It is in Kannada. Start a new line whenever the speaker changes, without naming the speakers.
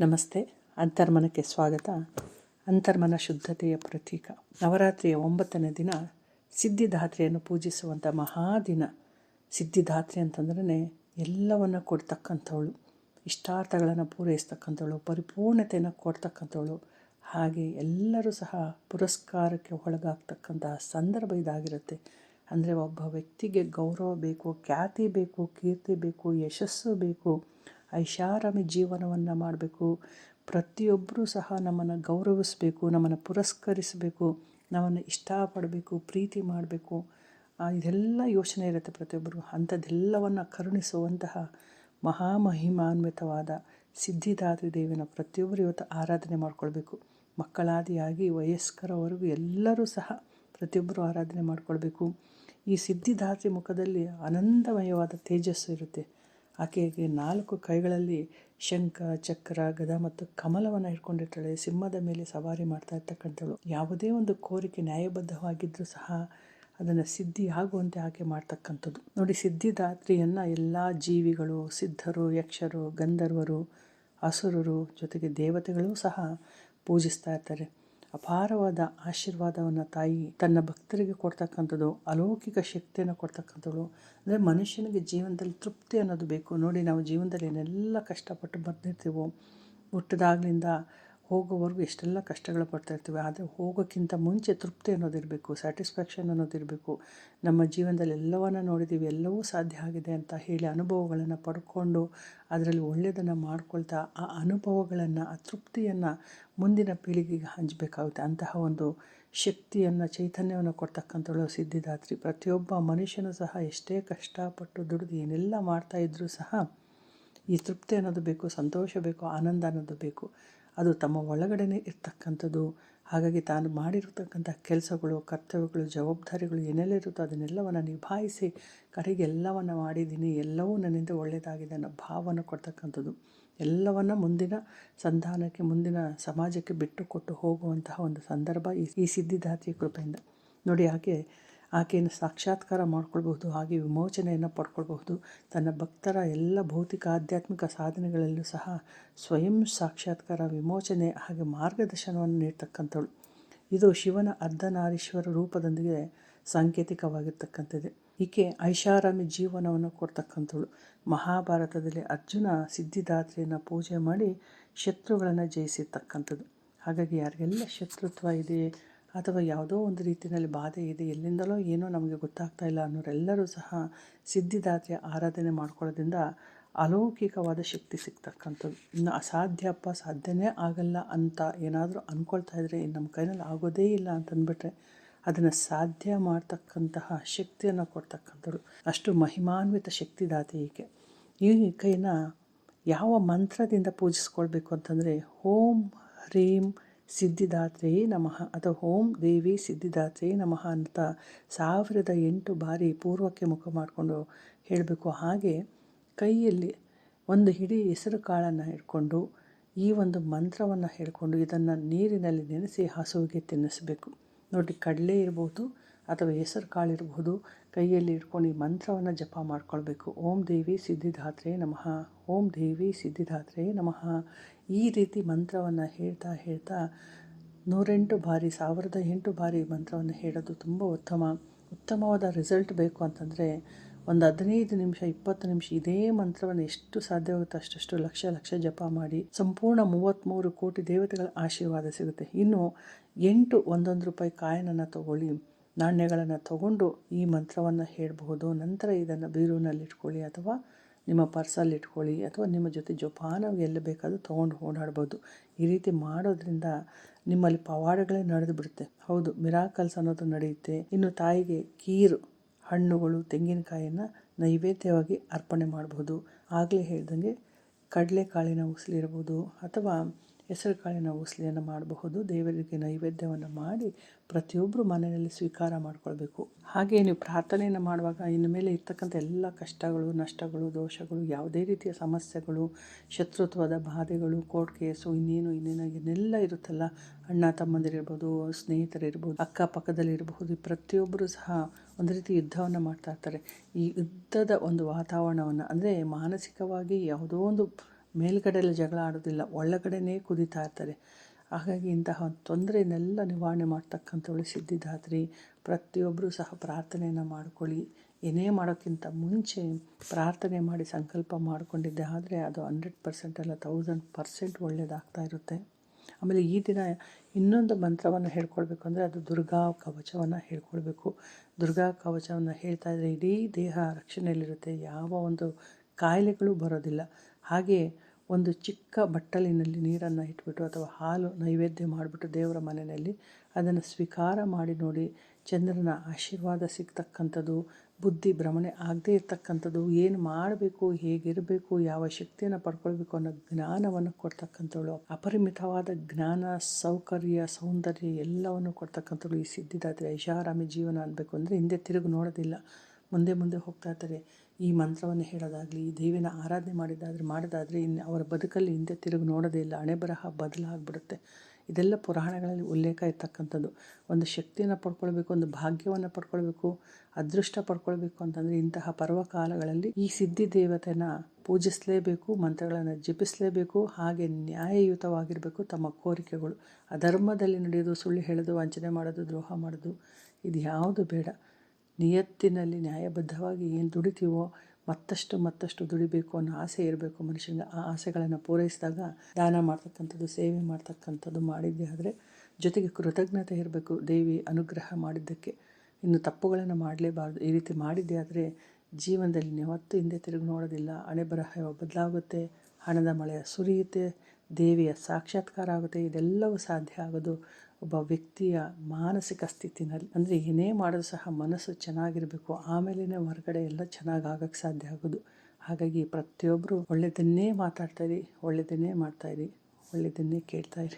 ನಮಸ್ತೆ. ಅಂತರ್ಮನಕ್ಕೆ ಸ್ವಾಗತ. ಅಂತರ್ಮನ ಶುದ್ಧತೆಯ ಪ್ರತೀಕ. ನವರಾತ್ರಿಯ ಒಂಬತ್ತನೇ ದಿನ ಸಿದ್ಧಿದಾತ್ರಿಯನ್ನು ಪೂಜಿಸುವಂಥ ಮಹಾದಿನ. ಸಿದ್ಧಿದಾತ್ರಿ ಅಂತಂದ್ರೆ ಎಲ್ಲವನ್ನು ಕೊಡ್ತಕ್ಕಂಥವಳು. ಇಷ್ಟಾರ್ಥಗಳನ್ನು ಪೂರೈಸ್ತಕ್ಕಂಥವಳು, ಪರಿಪೂರ್ಣತೆಯನ್ನು ಕೊಡ್ತಕ್ಕಂಥವಳು. ಹಾಗೆ ಎಲ್ಲರೂ ಸಹ ಪುರಸ್ಕಾರಕ್ಕೆ ಒಳಗಾಗ್ತಕ್ಕಂತಹ ಸಂದರ್ಭ ಇದಾಗಿರುತ್ತೆ. ಅಂದರೆ ಒಬ್ಬ ವ್ಯಕ್ತಿಗೆ ಗೌರವ ಬೇಕು, ಖ್ಯಾತಿ ಬೇಕು, ಕೀರ್ತಿ ಬೇಕು, ಯಶಸ್ಸು ಬೇಕು. ಐಷಾರಾಮಿ ಜೀವನವನ್ನು ಮಾಡಬೇಕು. ಪ್ರತಿಯೊಬ್ಬರೂ ಸಹ ನಮ್ಮನ್ನು ಗೌರವಿಸಬೇಕು, ನಮ್ಮನ್ನು ಪುರಸ್ಕರಿಸಬೇಕು, ನಮ್ಮನ್ನು ಇಷ್ಟಪಡಬೇಕು, ಪ್ರೀತಿ ಮಾಡಬೇಕು. ಇದೆಲ್ಲ ಯೋಚನೆ ಇರುತ್ತೆ ಪ್ರತಿಯೊಬ್ಬರು ಅಂಥದ್ದೆಲ್ಲವನ್ನು ಕರುಣಿಸುವಂತಹ ಮಹಾಮಹಿಮಾನ್ವಿತವಾದ ಸಿದ್ಧಿದಾತ್ರಿ ದೇವಿನ ಪ್ರತಿಯೊಬ್ಬರು ಇವತ್ತು ಆರಾಧನೆ ಮಾಡಿಕೊಳ್ಬೇಕು. ಮಕ್ಕಳಾದಿಯಾಗಿ, ವಯಸ್ಕರವರೆಗೂ ಎಲ್ಲರೂ ಸಹ ಪ್ರತಿಯೊಬ್ಬರು ಆರಾಧನೆ ಮಾಡಿಕೊಳ್ಬೇಕು. ಈ ಸಿದ್ಧಿದಾತ್ರಿ ಮುಖದಲ್ಲಿ ಆನಂದಮಯವಾದ ತೇಜಸ್ಸು ಇರುತ್ತೆ. ಆಕೆಗೆ ನಾಲ್ಕು ಕೈಗಳಲ್ಲಿ ಶಂಖ, ಚಕ್ರ, ಗದ ಮತ್ತು ಕಮಲವನ್ನು ಹಿಡ್ಕೊಂಡಿರ್ತಾಳೆ. ಸಿಂಹದ ಮೇಲೆ ಸವಾರಿ ಮಾಡ್ತಾ ಇರ್ತಕ್ಕಂಥಳು ಯಾವುದೇ ಒಂದು ಕೋರಿಕೆ ನ್ಯಾಯಬದ್ಧವಾಗಿದ್ದರೂ ಸಹ ಅದನ್ನು ಸಿದ್ಧಿ ಆಗುವಂತೆ ಆಕೆ ಮಾಡ್ತಕ್ಕಂಥದ್ದು. ನೋಡಿ ಸಿದ್ಧಿದಾತ್ರಿಯನ್ನು ಎಲ್ಲ ಜೀವಿಗಳು, ಸಿದ್ಧರು, ಯಕ್ಷರು, ಗಂಧರ್ವರು, ಅಸುರರು ಜೊತೆಗೆ ದೇವತೆಗಳು ಸಹ ಪೂಜಿಸ್ತಾ ಇರ್ತಾರೆ. ಅಪಾರವಾದ ಆಶೀರ್ವಾದವನ್ನು ತಾಯಿ ತನ್ನ ಭಕ್ತರಿಗೆ ಕೊಡ್ತಕ್ಕಂಥದ್ದು, ಅಲೌಕಿಕ ಶಕ್ತಿಯನ್ನು ಕೊಡ್ತಕ್ಕಂಥದ್ದು ಅಂದರೆ ಮನುಷ್ಯನಿಗೆ ಜೀವನದಲ್ಲಿ ತೃಪ್ತಿ ಅನ್ನೋದು ಬೇಕು. ನೋಡಿ ನಾವು ಜೀವನದಲ್ಲಿ ಏನೆಲ್ಲ ಕಷ್ಟಪಟ್ಟು ಬಂದಿರ್ತೀವೋ ಹುಟ್ಟಿದಾಗಲಿಂದ ಹೋಗೋವರೆಗೂ ಎಷ್ಟೆಲ್ಲ ಕಷ್ಟಗಳು ಪಡ್ತಾಯಿರ್ತೀವಿ ಆದರೆ ಹೋಗೋಕ್ಕಿಂತ ಮುಂಚೆ ತೃಪ್ತಿ ಅನ್ನೋದಿರಬೇಕು ಸ್ಯಾಟಿಸ್ಫ್ಯಾಕ್ಷನ್ ಅನ್ನೋದಿರಬೇಕು. ನಮ್ಮ ಜೀವನದಲ್ಲಿ ಎಲ್ಲವನ್ನ ನೋಡಿದ್ದೀವಿ ಎಲ್ಲವೂ ಸಾಧ್ಯ ಆಗಿದೆ ಅಂತ ಹೇಳಿ ಅನುಭವಗಳನ್ನು ಪಡ್ಕೊಂಡು ಅದರಲ್ಲಿ ಒಳ್ಳೆಯದನ್ನು ಮಾಡ್ಕೊಳ್ತಾ ಆ ಅನುಭವಗಳನ್ನು, ಆ ತೃಪ್ತಿಯನ್ನು ಮುಂದಿನ ಪೀಳಿಗೆಗೆ ಹಂಚಬೇಕಾಗುತ್ತೆ. ಅಂತಹ ಒಂದು ಶಕ್ತಿಯನ್ನು, ಚೈತನ್ಯವನ್ನು ಕೊಡ್ತಕ್ಕಂಥವಳು ಸಿದ್ಧಿದಾತ್ರಿ. ಪ್ರತಿಯೊಬ್ಬ ಮನುಷ್ಯನೂ ಸಹ ಎಷ್ಟೇ ಕಷ್ಟಪಟ್ಟು ದುಡಿದು ಏನೆಲ್ಲ ಇದ್ದರೂ ಸಹ ಈ ತೃಪ್ತಿ ಅನ್ನೋದು ಬೇಕು, ಸಂತೋಷ ಬೇಕು, ಆನಂದ ಅನ್ನೋದು ಬೇಕು. ಅದು ತಮ್ಮ ಒಳಗಡೆನೇ ಇರ್ತಕ್ಕಂಥದ್ದು. ಹಾಗಾಗಿ ತಾನು ಮಾಡಿರತಕ್ಕಂಥ ಕೆಲಸಗಳು, ಕರ್ತವ್ಯಗಳು, ಜವಾಬ್ದಾರಿಗಳು ಏನೆಲ್ಲ ಇರುತ್ತೋ ಅದನ್ನೆಲ್ಲವನ್ನು ನಿಭಾಯಿಸಿ, ಕಡೆಗೆ ಎಲ್ಲವನ್ನು ಮಾಡಿದ್ದೀನಿ, ಎಲ್ಲವೂ ನನ್ನಿಂದ ಒಳ್ಳೆಯದಾಗಿದೆ ಅನ್ನೋ ಭಾವನೆ ಕೊಡ್ತಕ್ಕಂಥದ್ದು. ಎಲ್ಲವನ್ನು ಮುಂದಿನ ಸಂಧಾನಕ್ಕೆ, ಮುಂದಿನ ಸಮಾಜಕ್ಕೆ ಬಿಟ್ಟು ಕೊಟ್ಟು ಹೋಗುವಂತಹ ಒಂದು ಸಂದರ್ಭ ಈ ಸಿದ್ಧಿದಾತ್ರಿ ಕೃಪೆಯಿಂದ. ನೋಡಿ, ಹಾಗೆ ಆಕೆಯನ್ನು ಸಾಕ್ಷಾತ್ಕಾರ ಮಾಡ್ಕೊಳ್ಬಹುದು, ಹಾಗೆ ವಿಮೋಚನೆಯನ್ನು ಪಡ್ಕೊಳ್ಬಹುದು. ತನ್ನ ಭಕ್ತರ ಎಲ್ಲ ಭೌತಿಕ, ಆಧ್ಯಾತ್ಮಿಕ ಸಾಧನೆಗಳಲ್ಲೂ ಸಹ ಸ್ವಯಂ ಸಾಕ್ಷಾತ್ಕಾರ, ವಿಮೋಚನೆ, ಹಾಗೆ ಮಾರ್ಗದರ್ಶನವನ್ನು ನೀಡ್ತಕ್ಕಂಥವಳು. ಇದು ಶಿವನ ಅರ್ಧನಾರೀಶ್ವರ ರೂಪದೊಂದಿಗೆ ಸಾಂಕೇತಿಕವಾಗಿರ್ತಕ್ಕಂಥದ್ದು. ಈಕೆ ಐಷಾರಾಮಿ ಜೀವನವನ್ನು ಕೊಡ್ತಕ್ಕಂಥವಳು. ಮಹಾಭಾರತದಲ್ಲಿ ಅರ್ಜುನ ಸಿದ್ಧಿದಾತ್ರಿಯನ್ನು ಪೂಜೆ ಮಾಡಿ ಶತ್ರುಗಳನ್ನು ಜಯಿಸಿರ್ತಕ್ಕಂಥದ್ದು. ಹಾಗಾಗಿ ಯಾರಿಗೆಲ್ಲ ಶತ್ರುತ್ವ ಇದೆ ಅಥವಾ ಯಾವುದೋ ಒಂದು ರೀತಿಯಲ್ಲಿ ಬಾಧೆ ಇದೆ, ಎಲ್ಲಿಂದಲೋ ಏನೋ ನಮಗೆ ಗೊತ್ತಾಗ್ತಾ ಇಲ್ಲ ಅನ್ನೋರೆಲ್ಲರೂ ಸಹ ಸಿದ್ಧಿದಾತೆಯ ಆರಾಧನೆ ಮಾಡ್ಕೊಳ್ಳೋದ್ರಿಂದ ಅಲೌಕಿಕವಾದ ಶಕ್ತಿ ಸಿಗ್ತಕ್ಕಂಥದ್ದು. ಇನ್ನು ಅಸಾಧ್ಯಪ್ಪ ಸಾಧ್ಯನೇ ಆಗಲ್ಲ ಅಂತ ಏನಾದರೂ ಅಂದ್ಕೊಳ್ತಾ ಇದ್ದರೆ ನಮ್ಮ ಕೈನಲ್ಲಿ ಆಗೋದೇ ಇಲ್ಲ ಅಂತಂದ್ಬಿಟ್ರೆ ಅದನ್ನು ಸಾಧ್ಯ ಮಾಡ್ತಕ್ಕಂತಹ ಶಕ್ತಿಯನ್ನು ಕೊಡ್ತಕ್ಕಂಥದ್ದು. ಅಷ್ಟು ಮಹಿಮಾನ್ವಿತ ಶಕ್ತಿದಾತೆ ಈಕೆ. ಈ ಕೈನ ಯಾವ ಮಂತ್ರದಿಂದ ಪೂಜಿಸ್ಕೊಳ್ಬೇಕು ಅಂತಂದರೆ, ಓಂ ಹ್ರೀಂ ಸಿದ್ಧಿದಾತ್ರೆ ನಮಃ. ಅಥವಾ ಓಂ ದೇವಿ ಸಿದ್ಧಿದಾತ್ರೇ ನಮಃ ಅಂತ ಸಾವಿರದ ಎಂಟು ಬಾರಿ ಪೂರ್ವಕ್ಕೆ ಮುಖ ಮಾಡಿಕೊಂಡು ಹೇಳಬೇಕು. ಹಾಗೆ ಕೈಯಲ್ಲಿ ಒಂದು ಹಿಡಿ ಹೆಸರು ಕಾಳನ್ನು ಹಿಡ್ಕೊಂಡು ಈ ಒಂದು ಮಂತ್ರವನ್ನು ಹೇಳಿಕೊಂಡು ಇದನ್ನು ನೀರಿನಲ್ಲಿ ನೆನೆಸಿ ಹಸುವಿಗೆ ತಿನ್ನಿಸಬೇಕು. ನೋಡಿ ಕಡಲೆ ಇರ್ಬೋದು ಅಥವಾ ಹೆಸರು ಕಾಳು ಇರಬಹುದು ಕೈಯಲ್ಲಿ ಇಟ್ಕೊಂಡು ಈ ಮಂತ್ರವನ್ನು ಜಪ ಮಾಡ್ಕೊಳ್ಬೇಕು. ಓಂ ದೇವಿ ಸಿದ್ಧಿದಾತ್ರೆ ನಮಃ. ಓಂ ದೇವಿ ಸಿದ್ಧಿದಾತ್ರೆ ನಮಃ. ಈ ರೀತಿ ಮಂತ್ರವನ್ನು ಹೇಳ್ತಾ ಹೇಳ್ತಾ ನೂರೆಂಟು ಬಾರಿ, ಸಾವಿರದ ಎಂಟು ಬಾರಿ ಮಂತ್ರವನ್ನು ಹೇಳೋದು ತುಂಬ ಉತ್ತಮ. ಉತ್ತಮವಾದ ರಿಸಲ್ಟ್ ಬೇಕು ಅಂತಂದರೆ ಒಂದು ಹದಿನೈದು ನಿಮಿಷ, ಇಪ್ಪತ್ತು ನಿಮಿಷ ಇದೇ ಮಂತ್ರವನ್ನು ಎಷ್ಟು ಸಾಧ್ಯವಾಗುತ್ತೆ ಅಷ್ಟಷ್ಟು ಲಕ್ಷ ಲಕ್ಷ ಜಪ ಮಾಡಿ ಸಂಪೂರ್ಣ ಮೂವತ್ತ್ಮೂರು ಕೋಟಿ ದೇವತೆಗಳ ಆಶೀರ್ವಾದ ಸಿಗುತ್ತೆ. ಇನ್ನು ಎಂಟು ಒಂದೊಂದು ರೂಪಾಯಿ ಕಾಯನನ್ನು ತಗೊಳ್ಳಿ. ನಾಣ್ಯಗಳನ್ನು ತಗೊಂಡು ಈ ಮಂತ್ರವನ್ನು ಹೇಳಬಹುದು. ನಂತರ ಇದನ್ನು ಬೀರೂನಲ್ಲಿ ಇಟ್ಕೊಳ್ಳಿ ಅಥವಾ ನಿಮ್ಮ ಪರ್ಸಲ್ಲಿ ಇಟ್ಕೊಳ್ಳಿ ಅಥವಾ ನಿಮ್ಮ ಜೊತೆ ಜೋಪಾನವಾಗಿ ಎಲ್ಲಿ ಬೇಕಾದರೂ ತೊಗೊಂಡು ಓಡಾಡ್ಬೋದು ಈ ರೀತಿ ಮಾಡೋದ್ರಿಂದ ನಿಮ್ಮಲ್ಲಿ ಪವಾಡಗಳೇ ನಡೆದು ಬಿಡುತ್ತೆ ಹೌದು, ಮಿರಾಕಲ್ಸ್ ಅನ್ನೋದು ನಡೆಯುತ್ತೆ. ಇನ್ನು ತಾಯಿಗೆ ಕೀರು, ಹಣ್ಣುಗಳು, ತೆಂಗಿನಕಾಯಿಯನ್ನು ನೈವೇದ್ಯವಾಗಿ ಅರ್ಪಣೆ ಮಾಡಬಹುದು. ಆಗಲೇ ಹೇಳ್ದಂಗೆ ಕಡಲೆಕಾಳಿನ ಉಸಿಲಿರ್ಬೋದು ಅಥವಾ ಹೆಸರು ಕಾಳಿನ ಉಸ್ಲಿಯನ್ನು ಮಾಡಬಹುದು. ದೇವರಿಗೆ ನೈವೇದ್ಯವನ್ನು ಮಾಡಿ ಪ್ರತಿಯೊಬ್ಬರು ಮನೆಯಲ್ಲಿ ಸ್ವೀಕಾರ ಮಾಡಿಕೊಳ್ಬೇಕು. ಹಾಗೆ ನೀವು ಪ್ರಾರ್ಥನೆಯನ್ನು ಮಾಡುವಾಗ ಇನ್ನು ಮೇಲೆ ಇರ್ತಕ್ಕಂಥ ಎಲ್ಲ ಕಷ್ಟಗಳು, ನಷ್ಟಗಳು, ದೋಷಗಳು, ಯಾವುದೇ ರೀತಿಯ ಸಮಸ್ಯೆಗಳು, ಶತ್ರುತ್ವದ ಬಾಧೆಗಳು, ಕೋರ್ಟ್ ಕೇಸು, ಇನ್ನೇನು ಇನ್ನೇನು, ಇನ್ನೆಲ್ಲ ಇರುತ್ತಲ್ಲ. ಅಣ್ಣ ತಮ್ಮಂದಿರಿರ್ಬೋದು ಸ್ನೇಹಿತರಿರ್ಬೋದು ಅಕ್ಕಪಕ್ಕದಲ್ಲಿರಬಹುದು ಪ್ರತಿಯೊಬ್ಬರು ಸಹ ಒಂದು ರೀತಿ ಯುದ್ಧವನ್ನು ಮಾಡ್ತಾ ಇರ್ತಾರೆ. ಈ ಯುದ್ಧದ ಒಂದು ವಾತಾವರಣವನ್ನು, ಅಂದರೆ ಮಾನಸಿಕವಾಗಿ ಯಾವುದೋ ಒಂದು ಮೇಲ್ಗಡೆಯಲ್ಲಿ ಜಗಳ ಆಡೋದಿಲ್ಲ, ಒಳಗಡೆನೇ ಕುದೀತಾ ಇರ್ತಾರೆ. ಹಾಗಾಗಿ ಇಂತಹ ತೊಂದರೆಯನ್ನೆಲ್ಲ ನಿವಾರಣೆ ಮಾಡ್ತಕ್ಕಂಥವಳು ಸಿದ್ಧಿದಾತ್ರಿ ಪ್ರತಿಯೊಬ್ಬರೂ ಸಹ ಪ್ರಾರ್ಥನೆಯನ್ನು ಮಾಡ್ಕೊಳ್ಳಿ. ಏನೇ ಮಾಡೋಕ್ಕಿಂತ ಮುಂಚೆ ಪ್ರಾರ್ಥನೆ ಮಾಡಿ ಸಂಕಲ್ಪ ಮಾಡಿಕೊಂಡಿದ್ದೆ, ಆದರೆ ಅದು ಹಂಡ್ರೆಡ್ ಪರ್ಸೆಂಟ್ ಅಲ್ಲ ತೌಸಂಡ್ ಪರ್ಸೆಂಟ್ ಒಳ್ಳೆಯದಾಗ್ತಾ ಇರುತ್ತೆ. ಆಮೇಲೆ ಈ ದಿನ ಇನ್ನೊಂದು ಮಂತ್ರವನ್ನು ಹೇಳ್ಕೊಳ್ಬೇಕು ಅಂದರೆ ಅದು ದುರ್ಗಾ ಕವಚವನ್ನು ಹೇಳ್ಕೊಳ್ಬೇಕು. ದುರ್ಗಾ ಕವಚವನ್ನು ಹೇಳ್ತಾ ಇದ್ದರೆ ಇಡೀ ದೇಹ ರಕ್ಷಣೆಯಲ್ಲಿರುತ್ತೆ, ಯಾವ ಒಂದು ಕಾಯಿಲೆಗಳು ಬರೋದಿಲ್ಲ. ಹಾಗೆ ಒಂದು ಚಿಕ್ಕ ಬಟ್ಟಲಿನಲ್ಲಿ ನೀರನ್ನು ಇಟ್ಬಿಟ್ಟು ಅಥವಾ ಹಾಲು ನೈವೇದ್ಯ ಮಾಡಿಬಿಟ್ಟು ದೇವರ ಮನೆಯಲ್ಲಿ ಅದನ್ನು ಸ್ವೀಕಾರ ಮಾಡಿ ನೋಡಿ ಚಂದ್ರನ ಆಶೀರ್ವಾದ ಸಿಗ್ತಕ್ಕಂಥದ್ದು, ಬುದ್ಧಿ ಭ್ರಮಣೆ ಆಗದೇ ಇರ್ತಕ್ಕಂಥದ್ದು, ಏನು ಮಾಡಬೇಕು, ಹೇಗಿರಬೇಕು, ಯಾವ ಶಕ್ತಿಯನ್ನು ಪಡ್ಕೊಳ್ಬೇಕು ಅನ್ನೋ ಜ್ಞಾನವನ್ನು ಕೊಡ್ತಕ್ಕಂಥವಳು. ಅಪರಿಮಿತವಾದ ಜ್ಞಾನ, ಸೌಕರ್ಯ, ಸೌಂದರ್ಯ ಎಲ್ಲವನ್ನು ಕೊಡ್ತಕ್ಕಂಥವಳು ಈ ಸಿದ್ಧಿದಾತ್ರಿ ಐಷಾರಾಮಿ ಜೀವನ ಅನ್ನಬೇಕು ಅಂದರೆ ಹಿಂದೆ ತಿರುಗಿ ನೋಡೋದಿಲ್ಲ. ಮುಂದೆ ಮುಂದೆ ಹೋಗ್ತಾ ಇರ್ತಾರೆ. ಈ ಮಂತ್ರವನ್ನು ಹೇಳೋದಾಗಲಿ, ದೇವಿನ ಆರಾಧನೆ ಮಾಡಿದ್ದಾದರೆ ಮಾಡೋದಾದರೆ ಇನ್ನು ಅವರ ಬದುಕಲ್ಲಿ ಹಿಂದೆ ತಿರುಗಿ ನೋಡೋದೇ ಇಲ್ಲ. ಹಣೆ ಬರಹ ಬದಲಾಗ್ಬಿಡುತ್ತೆ. ಇದೆಲ್ಲ ಪುರಾಣಗಳಲ್ಲಿ ಉಲ್ಲೇಖ ಇರ್ತಕ್ಕಂಥದ್ದು. ಒಂದು ಶಕ್ತಿಯನ್ನು ಪಡ್ಕೊಳ್ಬೇಕು, ಒಂದು ಭಾಗ್ಯವನ್ನು ಪಡ್ಕೊಳ್ಬೇಕು, ಅದೃಷ್ಟ ಪಡ್ಕೊಳ್ಬೇಕು ಅಂತಂದರೆ ಇಂತಹ ಪರ್ವಕಾಲಗಳಲ್ಲಿ ಈ ಸಿದ್ಧಿ ದೇವತೆನ ಪೂಜಿಸಲೇಬೇಕು, ಮಂತ್ರಗಳನ್ನು ಜಪಿಸಲೇಬೇಕು, ಹಾಗೆ ನ್ಯಾಯಯುತವಾಗಿರಬೇಕು ತಮ್ಮ ಕೋರಿಕೆಗಳು. ಅಧರ್ಮದಲ್ಲಿ ನಡೆಯೋದು ಸುಳ್ಳು ಹೇಳೋದು, ವಂಚನೆ ಮಾಡೋದು, ದ್ರೋಹ ಮಾಡೋದು, ಇದು ಯಾವುದು ಬೇಡ. ನಿಯತ್ತಿನಲ್ಲಿ ನ್ಯಾಯಬದ್ಧವಾಗಿ ಏನು ದುಡಿತೀವೋ ಮತ್ತಷ್ಟು ಮತ್ತಷ್ಟು ದುಡಿಬೇಕು ಅನ್ನೋ ಆಸೆ ಇರಬೇಕು ಮನುಷ್ಯನಿಗೆ. ಆ ಆಸೆಗಳನ್ನು ಪೂರೈಸಿದಾಗ ದಾನ ಮಾಡ್ತಕ್ಕಂಥದ್ದು, ಸೇವೆ ಮಾಡ್ತಕ್ಕಂಥದ್ದು ಮಾಡಿದ್ದೆ ಆದರೆ ಜೊತೆಗೆ ಕೃತಜ್ಞತೆ ಇರಬೇಕು ದೇವಿ ಅನುಗ್ರಹ ಮಾಡಿದ್ದಕ್ಕೆ. ಇನ್ನು ತಪ್ಪುಗಳನ್ನು ಮಾಡಲೇಬಾರ್ದು. ಈ ರೀತಿ ಮಾಡಿದ್ದೆ ಆದರೆ ಜೀವನದಲ್ಲಿ ಯಾವತ್ತೂ ಹಿಂದೆ ತಿರುಗಿ ನೋಡೋದಿಲ್ಲ. ಹಣೆ ಬರಹ ಬದಲಾಗುತ್ತೆ? ಹಣದ ಮಳೆಯ ಸುರಿಯುತ್ತೆ. ದೇವಿಯ ಸಾಕ್ಷಾತ್ಕಾರ ಆಗುತ್ತೆ. ಇದೆಲ್ಲವೂ ಸಾಧ್ಯ ಆಗೋದು ಒಬ್ಬ ವ್ಯಕ್ತಿಯ ಮಾನಸಿಕ ಸ್ಥಿತಿನಲ್ಲಿ, ಅಂದರೆ ಏನೇ ಮಾಡಿದ್ರು ಸಹ ಮನಸ್ಸು ಚೆನ್ನಾಗಿರಬೇಕು ಆಮೇಲೆ ಹೊರಗಡೆ ಎಲ್ಲ ಚೆನ್ನಾಗಿ ಆಗೋಕ್ಕೆ ಸಾಧ್ಯ ಆಗೋದು. ಹಾಗಾಗಿ ಪ್ರತಿಯೊಬ್ಬರು ಒಳ್ಳೆಯದನ್ನೇ ಮಾತಾಡ್ತಾಯಿರಿ ಒಳ್ಳೆಯದನ್ನೇ ಮಾಡ್ತಾಯಿರಿ ಒಳ್ಳೆಯದನ್ನೇ ಕೇಳ್ತಾಯಿರಿ